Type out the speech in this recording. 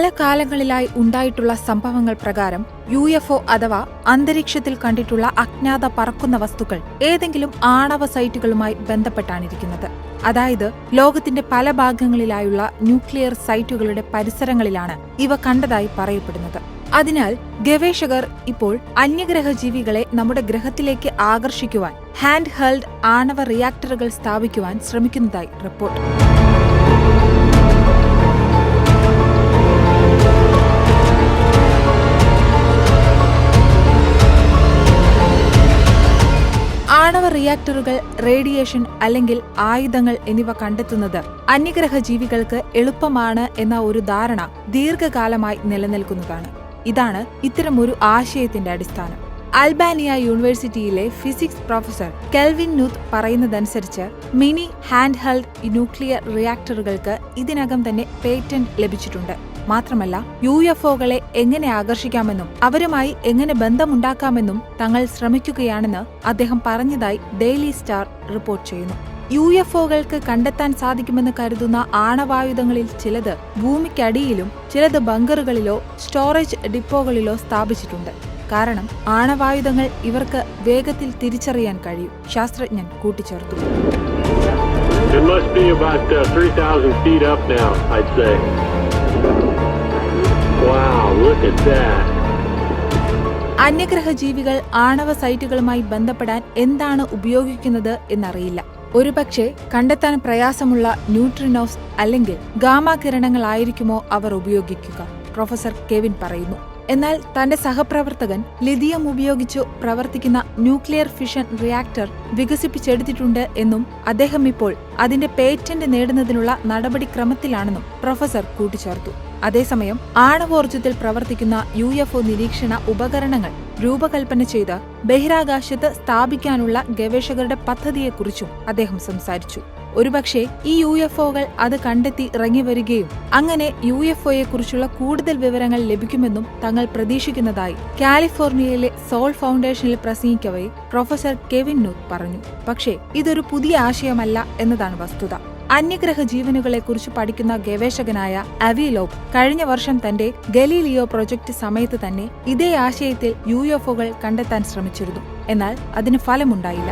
പല കാലങ്ങളിലായി ഉണ്ടായിട്ടുള്ള സംഭവങ്ങൾ പ്രകാരം യു എഫ് ഒ അഥവാ അന്തരീക്ഷത്തിൽ കണ്ടിട്ടുള്ള അജ്ഞാത പറക്കുന്ന വസ്തുക്കൾ ഏതെങ്കിലും ആണവ സൈറ്റുകളുമായി ബന്ധപ്പെട്ടാണിരിക്കുന്നത്. അതായത് ലോകത്തിന്റെ പല ഭാഗങ്ങളിലായുള്ള ന്യൂക്ലിയർ സൈറ്റുകളുടെ പരിസരങ്ങളിലാണ് ഇവ കണ്ടതായി പറയപ്പെടുന്നത്. അതിനാൽ ഗവേഷകർ ഇപ്പോൾ അന്യഗ്രഹ ജീവികളെ നമ്മുടെ ഗ്രഹത്തിലേക്ക് ആകർഷിക്കുവാൻ ഹാൻഡ് ഹെൽഡ് ആണവ റിയാക്ടറുകൾ സ്ഥാപിക്കുവാൻ ശ്രമിക്കുന്നതായി റിപ്പോർട്ട്. ആണവ റിയാക്ടറുകൾ റേഡിയേഷൻ അല്ലെങ്കിൽ ആയുധങ്ങൾ എന്നിവ കണ്ടെത്തുന്നത് അന്യഗ്രഹ ജീവികൾക്ക് എളുപ്പമാണ് എന്ന ഒരു ധാരണ ദീർഘകാലമായി നിലനിൽക്കുന്നതാണ്. ഇതാണ് ഇത്തരമൊരു ആശയത്തിന്റെ അടിസ്ഥാനം. അൽബാനിയ യൂണിവേഴ്സിറ്റിയിലെ ഫിസിക്സ് പ്രൊഫസർ കെൽവിൻ നൂത്ത് പറയുന്നതനുസരിച്ച് മിനി ഹാൻഡ് ഹെൽഡ് ന്യൂക്ലിയർ റിയാക്ടറുകൾക്ക് ഇതിനകം തന്നെ പേറ്റന്റ് ലഭിച്ചിട്ടുണ്ട്. മാത്രമല്ല യു എഫ് ഒകളെ എങ്ങനെ ആകർഷിക്കാമെന്നും അവരുമായി എങ്ങനെ ബന്ധമുണ്ടാക്കാമെന്നും തങ്ങൾ ശ്രമിക്കുകയാണെന്ന് അദ്ദേഹം പറഞ്ഞതായി ഡെയിലി സ്റ്റാർ റിപ്പോർട്ട് ചെയ്യുന്നു. യു എഫ് ഒകൾക്ക് കണ്ടെത്താൻ സാധിക്കുമെന്ന് കരുതുന്ന ആണവായുധങ്ങളിൽ ചിലത് ഭൂമിക്കടിയിലും ചിലത് ബങ്കറുകളിലോ സ്റ്റോറേജ് ഡിപ്പോകളിലോ സ്ഥാപിച്ചിട്ടുണ്ട്. കാരണം ആണവായുധങ്ങൾ ഇവർക്ക് വേഗത്തിൽ തിരിച്ചറിയാൻ കഴിയും ശാസ്ത്രജ്ഞൻ കൂട്ടിച്ചേർത്തു. It must be about uh, 3,000 feet up now, I'd say. അന്യഗ്രഹ ജീവികൾ ആണവ സൈറ്റുകളുമായി ബന്ധപ്പെടാൻ എന്താണ് ഉപയോഗിക്കുന്നത് എന്നറിയില്ല. ഒരുപക്ഷെ കണ്ടെത്താൻ പ്രയാസമുള്ള ന്യൂട്രിനോസ് അല്ലെങ്കിൽ ഗാമ കിരണങ്ങളായിരിക്കുമോ അവർ ഉപയോഗിക്കുക പ്രൊഫസർ കെവിൻ പറയുന്നു. എന്നാൽ തന്റെ സഹപ്രവർത്തകൻ ലിഥിയം ഉപയോഗിച്ചു പ്രവർത്തിക്കുന്ന ന്യൂക്ലിയർ ഫിഷൻ റിയാക്ടർ വികസിപ്പിച്ചെടുത്തിട്ടുണ്ട് എന്നും അദ്ദേഹം ഇപ്പോൾ അതിന്റെ പേറ്റന്റ് നേടുന്നതിനുള്ള നടപടിക്രമത്തിലാണെന്നും പ്രൊഫസർ കൂട്ടിച്ചേർത്തു. അതേസമയം ആണവോർജത്തിൽ പ്രവർത്തിക്കുന്ന യു നിരീക്ഷണ ഉപകരണങ്ങൾ രൂപകൽപ്പന ചെയ്ത് ബഹിരാകാശത്ത് സ്ഥാപിക്കാനുള്ള ഗവേഷകരുടെ പദ്ധതിയെക്കുറിച്ചും അദ്ദേഹം സംസാരിച്ചു. ഒരുപക്ഷെ ഈ യു എഫ് ഒകൾ അത് കണ്ടെത്തി ഇറങ്ങിവരികയും അങ്ങനെ യു എഫ് ഒയെക്കുറിച്ചുള്ള കൂടുതൽ വിവരങ്ങൾ ലഭിക്കുമെന്നും തങ്ങൾ പ്രതീക്ഷിക്കുന്നതായി കാലിഫോർണിയയിലെ സോൾ ഫൗണ്ടേഷനിൽ പ്രസംഗിക്കവേ പ്രൊഫസർ കെവിൻ നൂത്ത് പറഞ്ഞു. പക്ഷേ ഇതൊരു പുതിയ ആശയമല്ല എന്നതാണ് വസ്തുത. അന്യഗ്രഹ ജീവനുകളെക്കുറിച്ച് പഠിക്കുന്ന ഗവേഷകനായ അവിലോബ് കഴിഞ്ഞ വർഷം തന്റെ ഗലീലിയോ പ്രൊജക്ട് സമയത്ത് തന്നെ ഇതേ ആശയത്തിൽ യു കണ്ടെത്താൻ ശ്രമിച്ചിരുന്നു. എന്നാൽ അതിന് ഫലമുണ്ടായില്ല.